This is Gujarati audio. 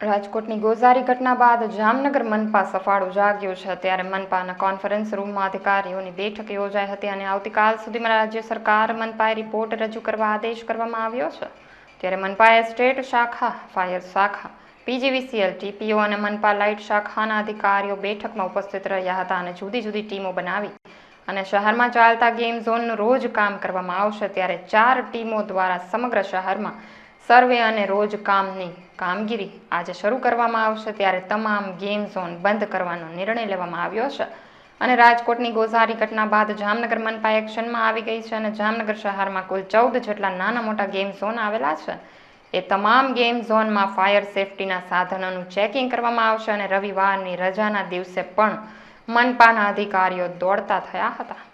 રાજકોટની ગોઝારી ઘટના બાદ જામનગર મનપા સફાળો જાગ્યો છે. ત્યારે મનપાના કોન્ફરન્સ રૂમમાં અધિકારીઓની બેઠક યોજાઈ હતી અને આવતીકાલ સુધીમાં રાજ્ય સરકાર મનપાએ રિપોર્ટ રજૂ કરવા આદેશ કરવામાં આવ્યો છે. ત્યારે મનપાએ સ્ટેટ શાખા, ફાયર શાખા, પીજીવીસીએલ, ટીપીઓ અને મનપા લાઇટ શાખાના અધિકારીઓ બેઠકમાં ઉપસ્થિત રહ્યા હતા અને જુદી જુદી ટીમો બનાવી અને શહેરમાં ચાલતા ગેમ ઝોનનું રોજ કામ કરવામાં આવશે. ત્યારે ચાર ટીમો દ્વારા સમગ્ર શહેરમાં સર્વે અને રોજ કામની કામગીરી આજે શરૂ કરવામાં આવશે. ત્યારે તમામ ગેમ ઝોન બંધ કરવાનો નિર્ણય લેવામાં આવ્યો છે અને રાજકોટની ગોઝારી ઘટના બાદ જામનગર મનપા એક્શનમાં આવી ગઈ છે અને જામનગર શહેરમાં કુલ ચૌદ જેટલા નાના મોટા ગેમ ઝોન આવેલા છે. એ તમામ ગેમ ઝોનમાં ફાયર સેફટીના સાધનોનું ચેકિંગ કરવામાં આવશે અને રવિવારની રજાના દિવસે પણ મનપાના અધિકારીઓ દોડતા થયા હતા.